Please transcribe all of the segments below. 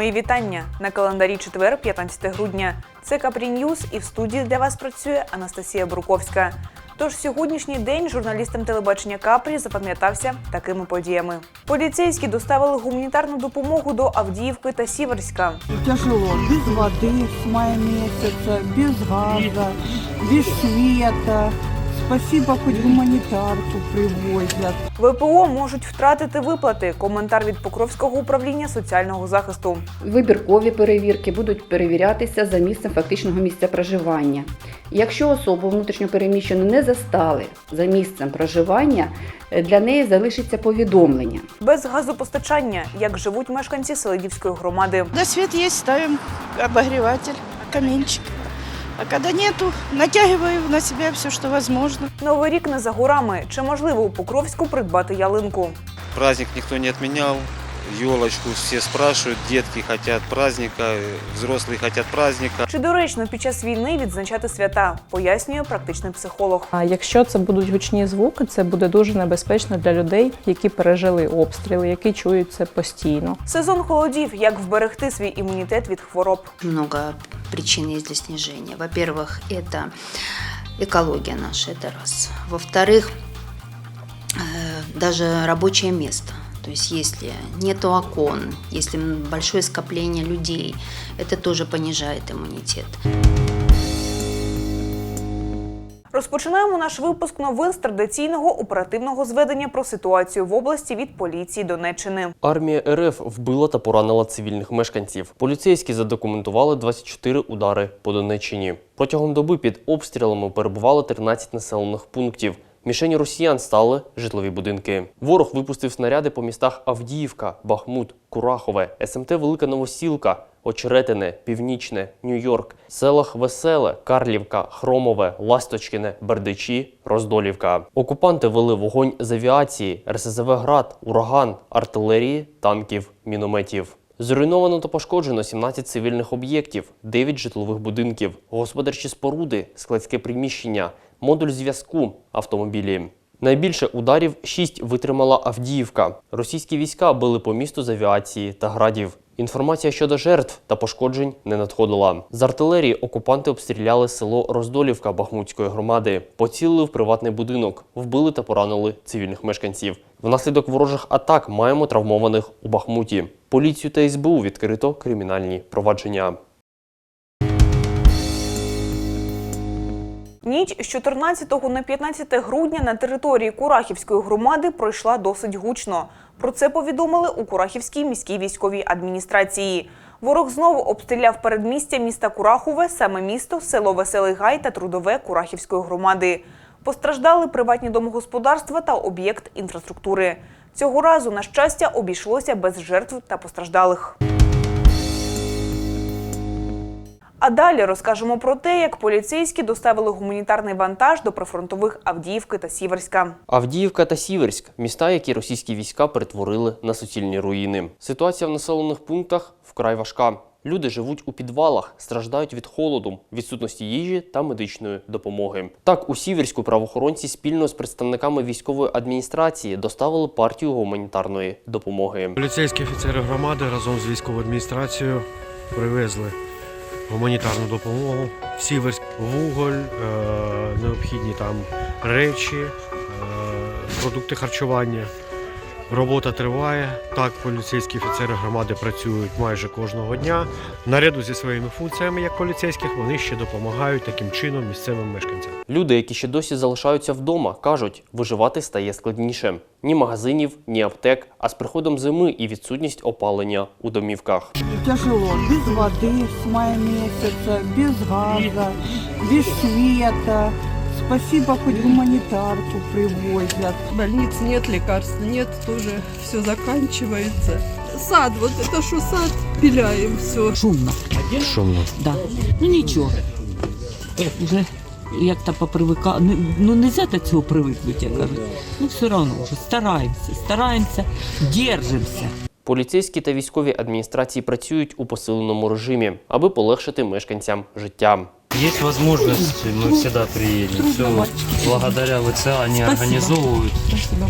Мої вітання на календарі четвер, 15 грудня. Це Капрі Ньюз і в студії для вас працює Анастасія Бруковська. Тож сьогоднішній день журналістам телебачення Капрі запам'ятався такими подіями. Поліцейські доставили гуманітарну допомогу до Авдіївки та Сіверська. Тяжело, без воды с мая месяца, без газа, без света. Спасибо, хоть гуманитарку привозят. ВПО можуть втратити виплати. Коментар від Покровського управління соціального захисту. Вибіркові перевірки будуть перевірятися за місцем фактичного місця проживання. Якщо особу внутрішньопереміщену не застали за місцем проживання, е, для неї залишиться повідомлення. Без газопостачання, як живуть мешканці Селидівської громади. Когда свет есть, ставим обогреватель, каминчик. А коли нету, натягиваю на себе все, що возможно. Новий рік не за горами. Чи можливо у Покровську придбати ялинку? Праздник ніхто не отменял Елочку все спрашивают, детки хотят праздника, э, взрослые хотят праздника. Чи доречно під час війни відзначати свята? Пояснює практичний психолог. А якщо це будуть гучні звуки, це буде дуже небезпечно для людей, які пережили обстріли, які чують це постійно. Сезон холодів. Як вберегти свій імунітет від хвороб? Много причин есть для снижения. Во-первых, это экология наша, это раз. Во-вторых, э, даже рабочее место. То есть если нету окон, если большое скопление людей, это тоже понижает иммунитет. Розпочинаємо наш випуск новин з традиційного оперативного зведення про ситуацію в області від поліції Донеччини. Армія РФ вбила та поранила цивільних мешканців. Поліцейські задокументували 24 удари по Донеччині. Протягом доби під обстрілами перебувало 13 населених пунктів. Мішені росіян стали житлові будинки. Ворог випустив снаряди по містах Авдіївка, Бахмут, Курахове, СМТ Велика Новосілка, Очеретине, Північне, Нью-Йорк, селах Веселе, Карлівка, Хромове, Ласточкине, Бердичі, Роздолівка. Окупанти вели вогонь з авіації, РСЗВ Град, Ураган, артилерії, танків, мінометів. Зруйновано та пошкоджено 17 цивільних об'єктів, 9 житлових будинків, господарчі споруди, складське приміщення, модуль зв'язку, автомобілі. Найбільше ударів 6 витримала Авдіївка. Російські війська били по місту з авіації та градів. Інформація щодо жертв та пошкоджень не надходила. З артилерії окупанти обстріляли село Роздолівка Бахмутської громади, поцілили в приватний будинок, вбили та поранили цивільних мешканців. Внаслідок ворожих атак маємо травмованих у Бахмуті. Поліцію та СБУ відкрито кримінальні провадження. Ніч з 14 на 15 грудня на території Курахівської громади пройшла досить гучно. Про це повідомили у Курахівській міській військовій адміністрації. Ворог знову обстріляв передмістя міста Курахове, саме місто, село Веселий Гай та Трудове Курахівської громади. Постраждали приватні домогосподарства та об'єкт інфраструктури. Цього разу, на щастя, обійшлося без жертв та постраждалих. А далі розкажемо про те, як поліцейські доставили гуманітарний вантаж до прифронтових Авдіївки та Сіверська. Авдіївка та Сіверськ міста, які російські війська перетворили на суцільні руїни. Ситуація в населених пунктах вкрай важка. Люди живуть у підвалах, страждають від холоду, відсутності їжі та медичної допомоги. Так, у Сіверську правоохоронці спільно з представниками військової адміністрації доставили партію гуманітарної допомоги. Поліцейські офіцери громади разом з військовою адміністрацією привезли гуманітарну допомогу Сіверськ, вуголь, е, необхідні там речі, е, продукти харчування. Робота триває. Так, поліцейські офіцери громади працюють майже кожного дня. Наряду зі своїми функціями як поліцейських вони ще допомагають таким чином місцевим мешканцям. Люди, які ще досі залишаються вдома, кажуть, виживати стає складніше. Ні магазинів, ні аптек, а з приходом зими і відсутність опалення у домівках. Тяжело, без воды с мая месяца, без газа, без света. Спасибо, хоть гуманитарку привозят. Больниц нет, лекарств нет, тоже все заканчивается. Сад, вот это что сад, пиляем все. Шумно, Шумно. да. Ну нічого. Вже як-то попривика... Ну, ну нельзя до цього привикнути, я кажу. Ну все одно вже стараємося, стараємося, держимося. Поліцейські та військові адміністрації працюють у посиленому режимі, аби полегшити мешканцям життя. Есть возможность, мы всегда приедем. Все благодаря ВЦА они Спасибо. организовывают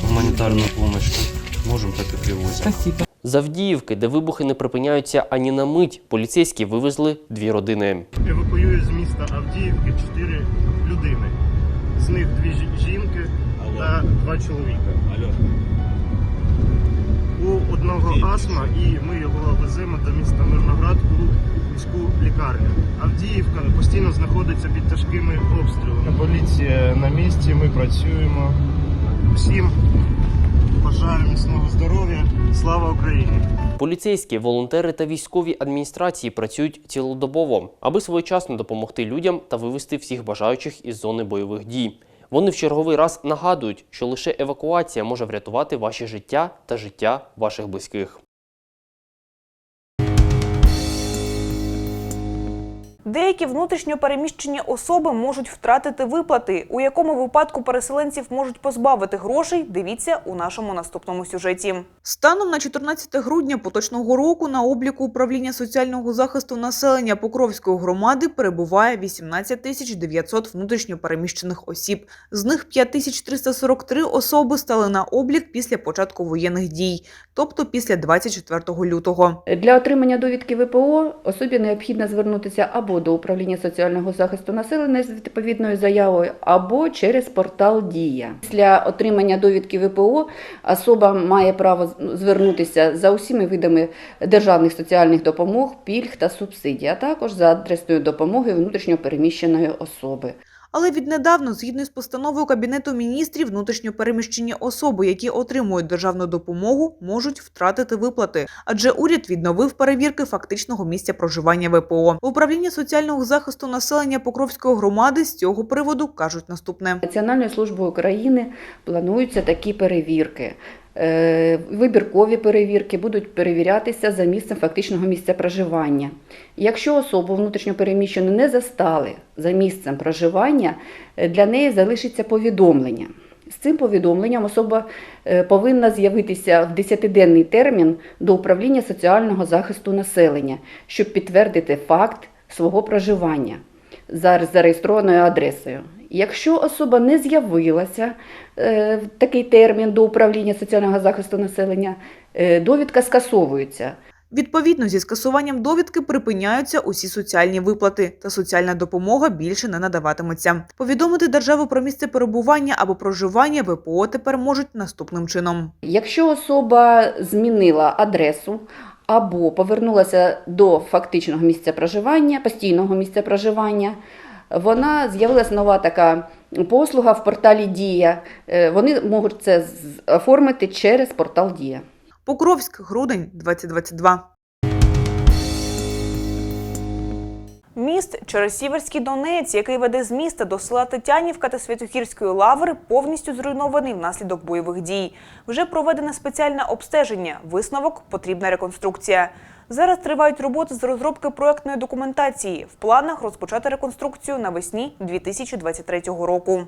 гуманитарную помощь. Можем, так и привозим. Спасибо. З Авдіївки, де вибухи не припиняються ані на мить, поліцейські вивезли дві родини. Евакуюють з міста Авдіївки чотири людини. З них дві жінки та два чоловіка. У одного астма і ми його веземо до міста Мирноград у міську лікарню. Авдіївка постійно знаходиться під тяжкими обстрілами. Поліція на місці, ми працюємо. Всім бажаю міцного здоров'я. Слава Україні! Поліцейські, волонтери та військові адміністрації працюють цілодобово, аби своєчасно допомогти людям та вивести всіх бажаючих із зони бойових дій. Вони в черговий раз нагадують, що лише евакуація може врятувати ваші життя та життя ваших близьких. Деякі внутрішньо переміщені особи можуть втратити виплати. У якому випадку переселенців можуть позбавити грошей, дивіться у нашому наступному сюжеті. Станом на 14 грудня поточного року на обліку управління соціального захисту населення Покровської громади перебуває 18 тисяч 900 внутрішньо переміщених осіб. З них 5343 особи стали на облік після початку воєнних дій, тобто після 24 лютого. Для отримання довідки ВПО особі необхідно звернутися або до управління соціального захисту населення з відповідною заявою, або через портал Дія. Після отримання довідки ВПО особа має право звернутися за усіма видами державних соціальних допомог, пільг та субсидій, а також за адресною допомогою внутрішньопереміщеної особи. Але віднедавно, згідно з постановою Кабінету міністрів, внутрішньо переміщені особи, які отримують державну допомогу, можуть втратити виплати, адже уряд відновив перевірки фактичного місця проживання ВПО. В управлінні соціального захисту населення Покровської громади з цього приводу кажуть наступне. Національною службою України плануються такі перевірки. Е, Вибіркові перевірки будуть перевірятися за місцем фактичного місця проживання. Якщо особу внутрішньопереміщену не застали за місцем проживання, е, для неї залишиться повідомлення. З цим повідомленням особа е, повинна з'явитися в 10-денний термін до управління соціального захисту населення, щоб підтвердити факт свого проживання за зареєстрованою адресою. Якщо особа не з'явилася е, в такий термін до управління соціального захисту населення, е, довідка скасовується. Відповідно, зі скасуванням довідки припиняються усі соціальні виплати, та соціальна допомога більше не надаватиметься. Повідомити державу про місце перебування або проживання ВПО тепер можуть наступним чином. Якщо особа змінила адресу або повернулася до фактичного місця проживання, постійного місця проживання, вона з'явилася нова така послуга в порталі Дія. Е, Вони можуть це з- оформити через портал Дія. Покровськ, грудень 2022. Міст через Сіверський Донець, який веде з міста до села Тетянівка та Святохірської лаври, повністю зруйнований внаслідок бойових дій. Вже проведене спеціальне обстеження. Висновок потрібна реконструкція. Зараз тривають роботи з розробки проектної документації. В планах розпочати реконструкцію навесні 2023 року.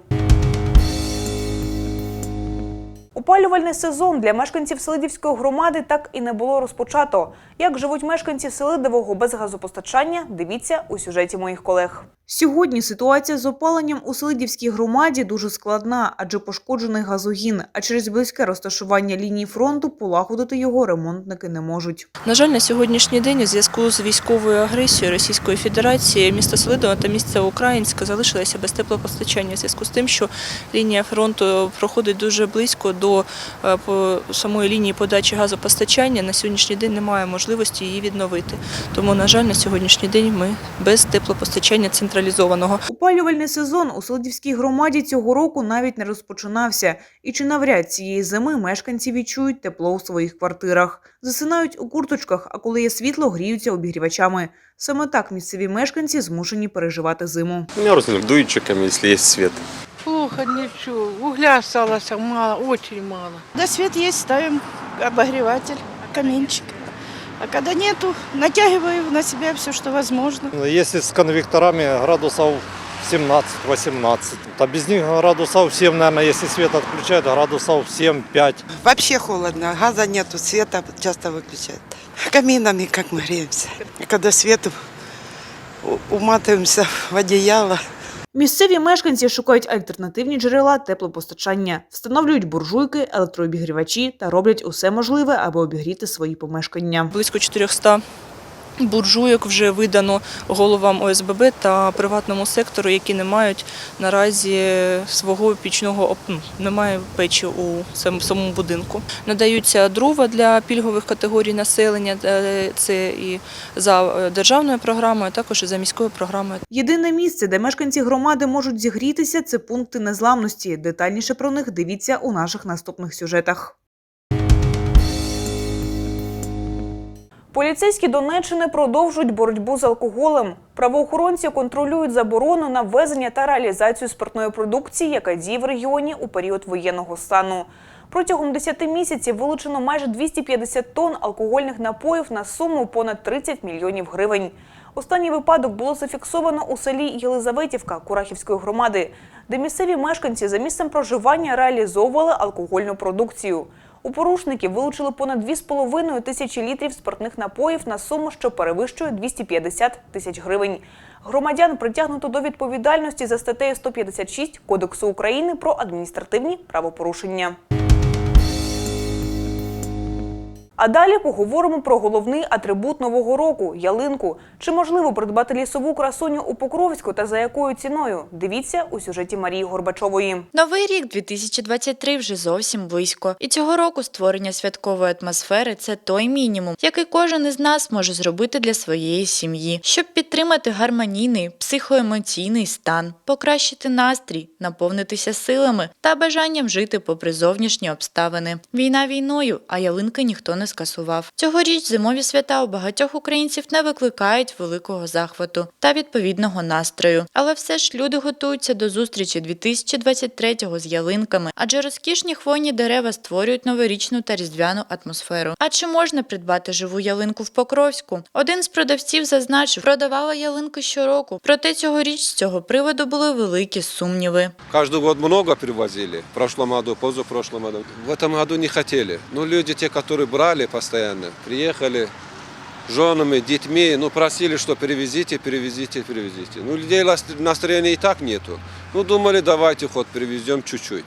Опалювальний сезон для мешканців Селидівської громади так і не було розпочато. Як живуть мешканці Селидового без газопостачання, дивіться у сюжеті моїх колег. Сьогодні ситуація з опаленням у Селидівській громаді дуже складна, адже пошкоджений газогін, а через близьке розташування лінії фронту полагодити його ремонтники не можуть. На жаль, на сьогоднішній день у зв'язку з військовою агресією Російської Федерації місто Селидово та місто Українське залишилися без теплопостачання. У зв'язку з тим, що лінія фронту проходить дуже близько до е, самої лінії подачі газопостачання. На сьогоднішній день немає можливості її відновити. Тому, на жаль, на сьогоднішній день ми без теплопостачання централізованого. Опалювальний сезон у Селидівській громаді цього року навіть не розпочинався. І чи навряд цієї зими мешканці відчують тепло у своїх квартирах. Засинають у курточках, а коли є світло, гріються обігрівачами. Саме так місцеві мешканці змушені переживати зиму. Мерзнем дуйчиком, если есть свет. Плохо, ничего. Угля осталось мало, очень мало. Когда свет есть, ставим обогреватель, каминчик. А когда нету, натягиваем на себя все, что возможно. Если с конвекторами градусов 17-18, то без них градусов 7, наверное, если свет отключают, градусов 7-5. Вообще холодно, газа нету, света часто выключают. Каминами как мы греемся. И когда свет, у- уматываемся в одеяло. Місцеві мешканці шукають альтернативні джерела теплопостачання, встановлюють буржуйки, електрообігрівачі та роблять усе можливе, аби обігріти свої помешкання. Близько 400 буржуйок вже видано головам ОСББ та приватному сектору, які не мають наразі свого пічного ну, немає печі у самому будинку. Надаються дрова для пільгових категорій населення. е, Це і за е, державною програмою, а також і за міською програмою. Єдине місце, де мешканці громади можуть зігрітися, це пункти незламності. Детальніше про них дивіться у наших наступних сюжетах. Поліцейські Донеччини продовжують боротьбу з алкоголем. Правоохоронці контролюють заборону на ввезення та реалізацію спиртної продукції, яка діє в регіоні у період воєнного стану. Протягом 10 місяців вилучено майже 250 тонн алкогольних напоїв на суму понад 30 мільйонів гривень. Останній випадок було зафіксовано у селі Єлизаветівка Курахівської громади, де місцеві мешканці за місцем проживання реалізовували алкогольну продукцію. У порушників вилучили понад 2,5 тисячі літрів спиртних напоїв на суму, що перевищує 250 тисяч гривень. Громадян притягнуто до відповідальності за статтею 156 Кодексу України про адміністративні правопорушення. А далі поговоримо про головний атрибут нового року ялинку. Чи можливо придбати лісову красуню у Покровську та за якою ціною? Дивіться у сюжеті Марії Горбачової. Новий рік 2023 вже зовсім близько, і цього року створення святкової атмосфери це той мінімум, який кожен із нас може зробити для своєї сім'ї, щоб підтримати гармонійний психоемоційний стан, покращити настрій, наповнитися силами та бажанням жити попри зовнішні обставини. Війна війною, а ялинки ніхто не скасував. Цьогоріч зимові свята у багатьох українців не викликають великого захвату та відповідного настрою. Але все ж люди готуються до зустрічі 2023-го з ялинками, адже розкішні хвойні дерева створюють новорічну та різдвяну атмосферу. А чи можна придбати живу ялинку в Покровську? Один з продавців зазначив, продавала ялинки щороку, проте цьогоріч з цього приводу були великі сумніви. Каждый год много привозили. В прошлом году, позапрошлом году. В этом году не хотели. Но люди, те, которые брали постоянно, приехали женами, детьми, ну, просили, что перевезите, перевезите, перевезите. Ну, людей настроения и так нету. Ну, думали, давайте хоть привезем чуть-чуть.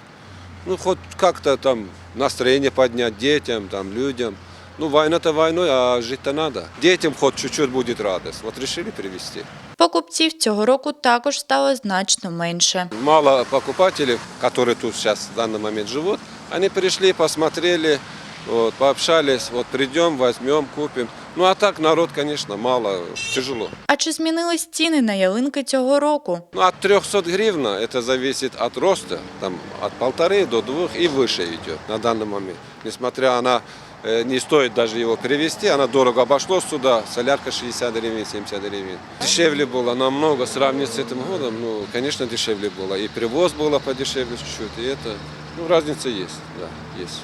Ну, хоть как-то там настроение поднять детям, там, людям. Ну, война-то войной, а жить-то надо. Детям хоть чуть-чуть будет радость. Вот решили привезти. Покупців цього року також стало значно менше. Мало покупателей, которые тут сейчас в данный момент живут, они пришли, посмотрели, вот, пообщались, вот придем, возьмем, купим. Ну а так народ, конечно, мало, тяжело. А чи змінились ціни на ялинки цього року? Ну, от 300 гривен это зависит от роста, там от полторы до двух и выше идет на данный момент. Несмотря она э, не стоит даже его перевести, она дорого обошлось сюда, солярка 60 гривен, 70 гривен. Дешевле было намного, сравнить с этим годом, ну, конечно, дешевле было. И привоз было подешевле чуть-чуть, и это, ну, разница есть, да, есть.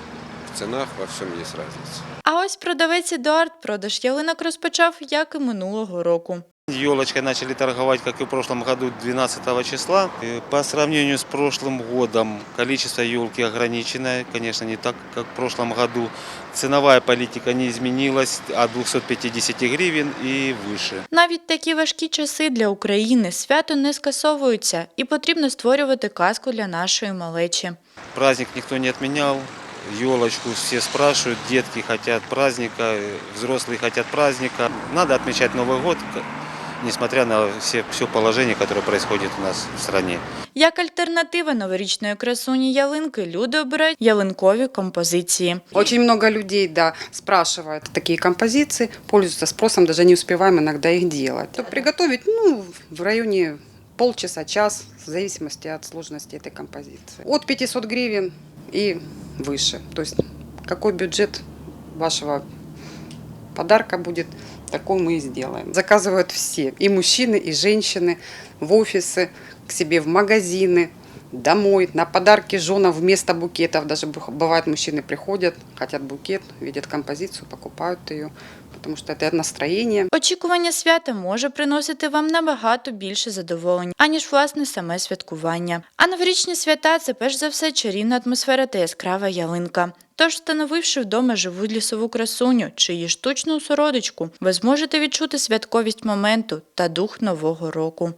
В ценах во всем есть разница. А ось продавець Едуард продаж ялинок розпочав, як і минулого року. Елочкой начали торговать, как и в прошлом году, 12 числа. Э, По сравнению с прошлым годом количество елки ограниченное, конечно, не так, как в прошлом году. Ценовая политика не изменилась от 250 гривен и выше. Навіть такі важкі часи для України свято не скасовуються, і потрібно створювати казку для нашої малечі. Праздник никто не отменял. Елочку все спрашивают, детки хотят праздника, э, взрослые хотят праздника. Надо отмечать Новый год, к- несмотря на все, все положение, которое происходит у нас в стране. Як альтернатива новорічної красуні ялинки, люди обирають ялинкові композиції. Очень много людей, да, спрашивают такие композиции, пользуются спросом, даже не успеваем иногда их делать. То Приготовить, ну, в районе полчаса, час, в зависимости от сложности этой композиции. От 500 гривен и выше. То есть какой бюджет вашего подарка будет, такой мы и сделаем. Заказывают все, и мужчины, и женщины, в офисы, к себе в магазины, домой, на подарки женам вместо букетов. Даже бывает, мужчины приходят, хотят букет, видят композицию, покупают ее, потому що це настроєння. Очікування свята може приносити вам набагато більше задоволень, аніж власне саме святкування. А новорічні свята це перш за все чарівна атмосфера та яскрава ялинка. Тож, встановивши вдома живу лісову красуню чи її штучну сородичку, ви зможете відчути святковість моменту та дух нового року.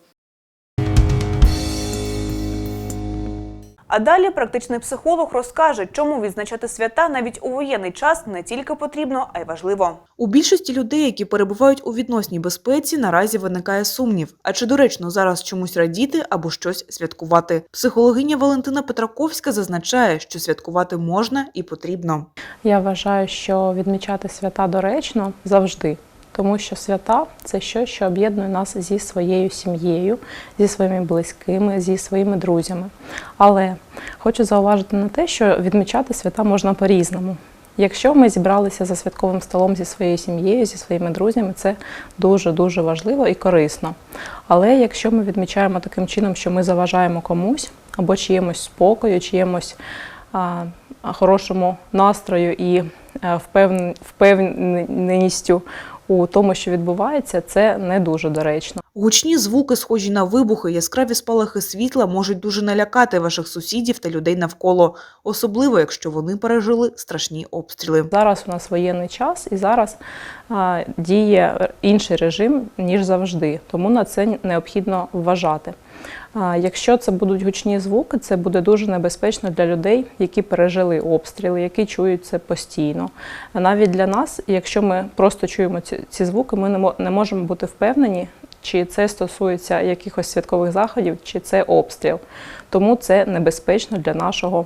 А далі практичний психолог розкаже, чому відзначати свята навіть у воєнний час не тільки потрібно, а й важливо. У більшості людей, які перебувають у відносній безпеці, наразі виникає сумнів. А чи доречно зараз чомусь радіти або щось святкувати? Психологиня Валентина Петраковська зазначає, що святкувати можна і потрібно. Я вважаю, що відмічати свята доречно завжди, тому що свята це щось, що об'єднує нас зі своєю сім'єю, зі своїми близькими, зі своїми друзями. Але хочу зауважити на те, що відмічати свята можна по-різному. Якщо ми зібралися за святковим столом зі своєю сім'єю, зі своїми друзями, це дуже дуже важливо і корисно. Але якщо ми відмічаємо таким чином, що ми заважаємо комусь або чиємусь спокою, чиємусь а, хорошому настрою і е, впевненістю у тому, що відбувається, це не дуже доречно. Гучні звуки, схожі на вибухи, яскраві спалахи світла можуть дуже налякати ваших сусідів та людей навколо, особливо якщо вони пережили страшні обстріли. Зараз у нас воєнний час і зараз а, діє інший режим, ніж завжди, тому на це необхідно вважати. Якщо це будуть гучні звуки, це буде дуже небезпечно для людей, які пережили обстріли, які чують це постійно. Навіть для нас, якщо ми просто чуємо ці, звуки, ми не мо- можемо бути впевнені, чи це стосується якихось святкових заходів, чи це обстріл. Тому це небезпечно для нашого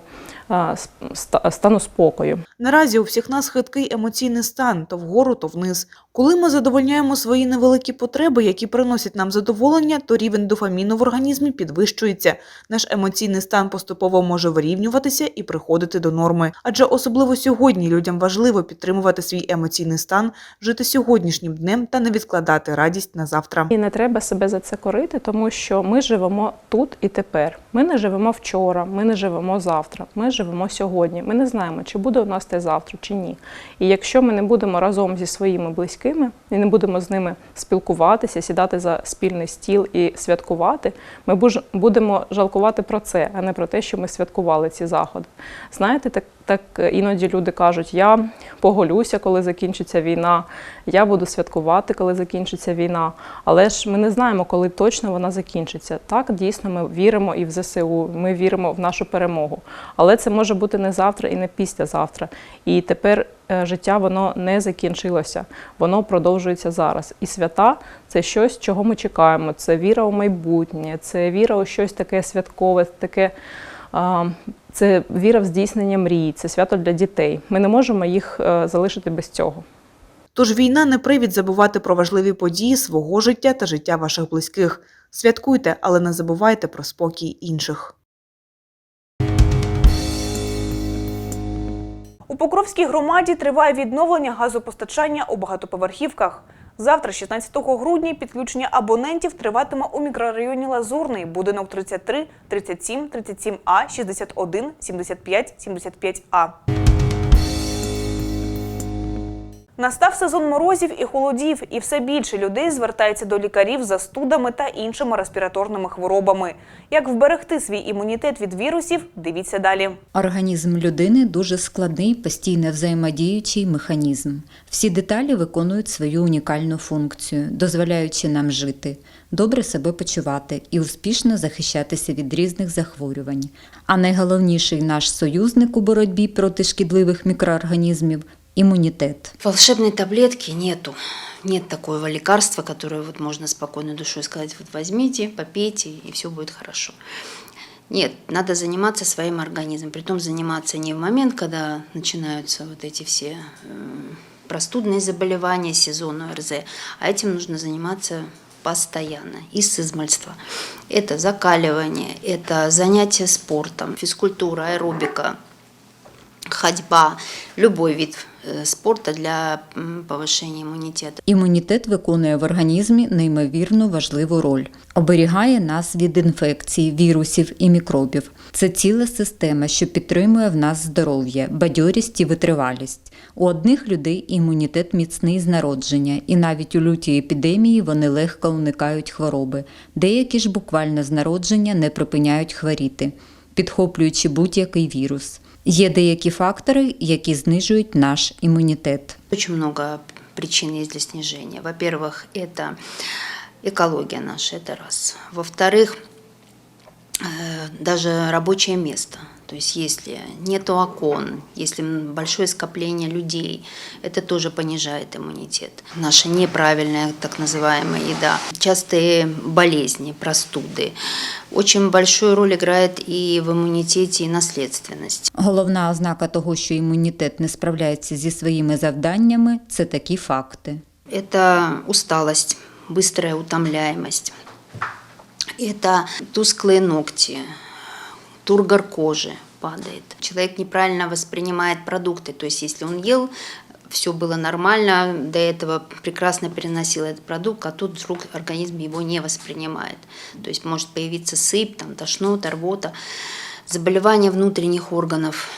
стану спокою. Наразі у всіх нас хиткий емоційний стан то вгору, то вниз. Коли ми задовольняємо свої невеликі потреби, які приносять нам задоволення, то рівень дофаміну в організмі підвищується. Наш емоційний стан поступово може вирівнюватися і приходити до норми. Адже особливо сьогодні людям важливо підтримувати свій емоційний стан, жити сьогоднішнім днем та не відкладати радість на завтра. І не треба себе за це корити, тому що ми живемо тут і тепер. Ми не живемо вчора, ми не живемо завтра. Ми живемо сьогодні. Ми не знаємо, чи буде у нас те завтра, чи ні. І якщо ми не будемо разом зі своїми близькими і не будемо з ними спілкуватися, сідати за спільний стіл і святкувати, ми будемо жалкувати про це, а не про те, що ми святкували ці заходи. Знаєте, так, так іноді люди кажуть: я поголюся, коли закінчиться війна, я буду святкувати, коли закінчиться війна. Але ж ми не знаємо, коли точно вона закінчиться. Так, дійсно, ми віримо і в ЗСУ, ми віримо в нашу перемогу. Але це може бути не завтра і не післязавтра. І тепер е, життя воно не закінчилося, воно продовжується зараз. І свята це щось, чого ми чекаємо. Це віра у майбутнє, це віра у щось таке святкове, таке. Це віра в здійснення мрій, це свято для дітей. Ми не можемо їх е, залишити без цього. Тож війна не привід забувати про важливі події свого життя та життя ваших близьких. Святкуйте, але не забувайте про спокій інших. У Покровській громаді триває відновлення газопостачання у багатоповерхівках. Завтра, 16 грудня, підключення абонентів триватиме у мікрорайоні Лазурний, будинок 33, 37, 37А, 61, 75, 75А. Настав сезон морозів і холодів, і все більше людей звертається до лікарів за студами та іншими респіраторними хворобами. Як вберегти свій імунітет від вірусів, дивіться далі. Організм людини дуже складний, постійно взаємодіючий механізм. Всі деталі виконують свою унікальну функцію, дозволяючи нам жити, добре себе почувати і успішно захищатися від різних захворювань. А найголовніший наш союзник у боротьбі проти шкідливих мікроорганізмів иммунитет. Волшебной таблетки нету. Нет такого лекарства, которое вот можно спокойной душой сказать, вот возьмите, попейте, и все будет хорошо. Нет, надо заниматься своим организмом. Притом заниматься не в момент, когда начинаются вот эти все э, простудные заболевания, сезон ОРЗ, а этим нужно заниматься постоянно и с измальства. Это закаливание, это занятие спортом, физкультура, аэробика, ходьба, любой вид спорта для м, повышения иммунитета. Імунітет виконує в організмі неймовірно важливу роль, оберігає нас від інфекцій, вірусів і мікробів. Це ціла система, що підтримує в нас здоров'я, бадьорість і витривалість. У одних людей імунітет міцний з народження, і навіть у лютій епідемії вони легко уникають хвороби. Деякі ж буквально з народження не припиняють хворіти, підхоплюючи будь-який вірус. Є деякі фактори, які знижують наш імунітет. Очень много причин есть для снижения. Во-первых, это экология наша, это раз. Во-вторых, даже рабочее место. То есть если нету окон, если м, большое скопление людей, это тоже понижает иммунитет. Наша неправильная так называемая еда, частые болезни, простуды. Очень большую роль играет и в иммунитете, и наследственность. Головна ознака того, що імунітет не справляється зі своїми завданнями, це такі факти. Это усталость, быстрая утомляемость. Это тусклые ногти, Тургор кожи падает. Человек неправильно воспринимает продукты. То есть если он ел, все было нормально, до этого прекрасно переносил этот продукт, а тут вдруг организм его не воспринимает. То есть может появиться сыпь, там, тошнота, рвота, заболевания внутренних органов,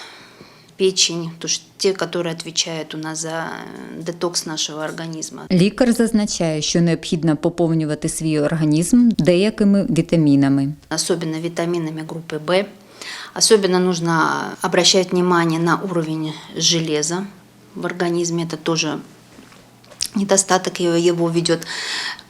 печень, то есть те, которые отвечают у нас за э, детокс нашего организма. Лікар зазначає, що необхідно поповнювати свій організм деякими вітамінами. особенно витаминами группы В. Особенно нужно обращать внимание на уровень железа в организме. Это тоже недостаток его- его ведет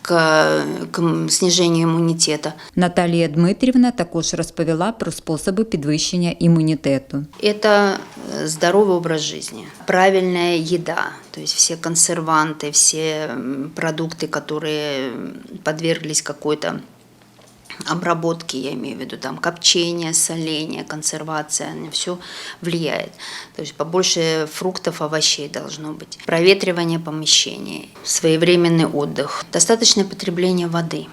к, к снижению иммунитета. Наталія Дмитрівна також розповіла про способи підвищення імунітету. Это э, здоровый образ жизни, правильная еда, то есть все консерванты, все м, продукты, которые м, подверглись какой-то обработки, я имею в виду там копчение, соление, консервация, все влияет. То есть побольше фруктов, овощей должно быть. Проветривание помещений, своевременный отдых, достаточное потребление воды.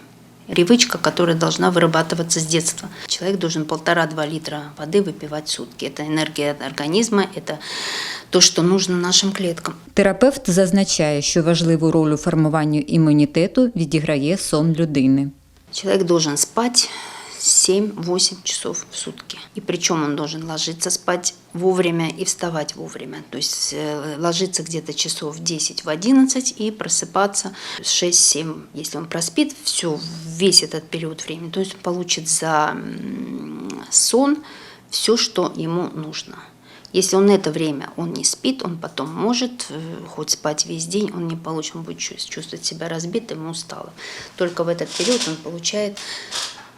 Привычка, которая должна вырабатываться с детства. Человек должен полтора-два литра воды выпивать в сутки. Это энергия организма, это то, что нужно нашим клеткам. Терапевт зазначає, що важливу роль у формуванні імунітету відіграє сон людини. Человек должен спать 7-8 часов в сутки. И причем он должен ложиться спать вовремя и вставать вовремя. То есть э, ложиться где-то часов в 10 в 11 и просыпаться в 6-7. Если он проспит все, весь этот период времени, то есть получит за сон все, что ему нужно. Если он это время он не спит, он потом может э, хоть спать весь день, он не получит, он будет чувс- чувствовать себя разбитым и усталым. Только в этот период он получает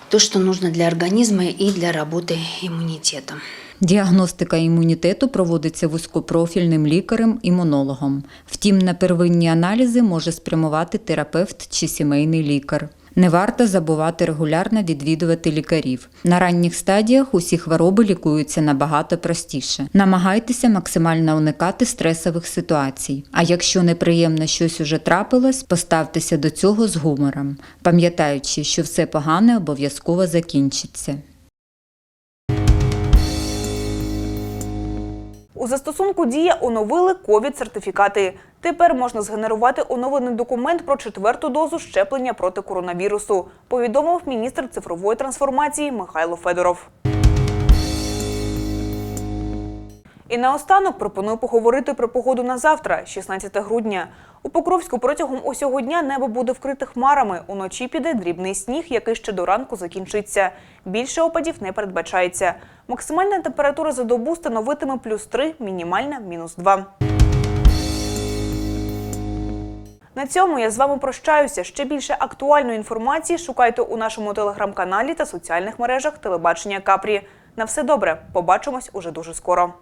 то, что нужно для организма и для работы иммунитета. Діагностика імунітету проводиться вузькопрофільним лікарем-імунологом. Втім, на первинні аналізи може спрямувати терапевт чи сімейний лікар. Не варто забувати регулярно відвідувати лікарів. На ранніх стадіях усі хвороби лікуються набагато простіше. Намагайтеся максимально уникати стресових ситуацій. А якщо неприємно щось уже трапилось, поставтеся до цього з гумором, пам'ятаючи, що все погане обов'язково закінчиться. У застосунку Дія оновили ковід-сертифікати. Тепер можна згенерувати оновлений документ про четверту дозу щеплення проти коронавірусу, повідомив міністр цифрової трансформації Михайло Федоров. І наостанок пропоную поговорити про погоду на завтра, 16 грудня. У Покровську протягом усього дня небо буде вкрите хмарами. Уночі піде дрібний сніг, який ще до ранку закінчиться. Більше опадів не передбачається. Максимальна температура за добу становитиме плюс 3, мінімальна – мінус 2. На цьому я з вами прощаюся. Ще більше актуальної інформації шукайте у нашому телеграм-каналі та соціальних мережах телебачення Капрі. На все добре. Побачимось уже дуже скоро.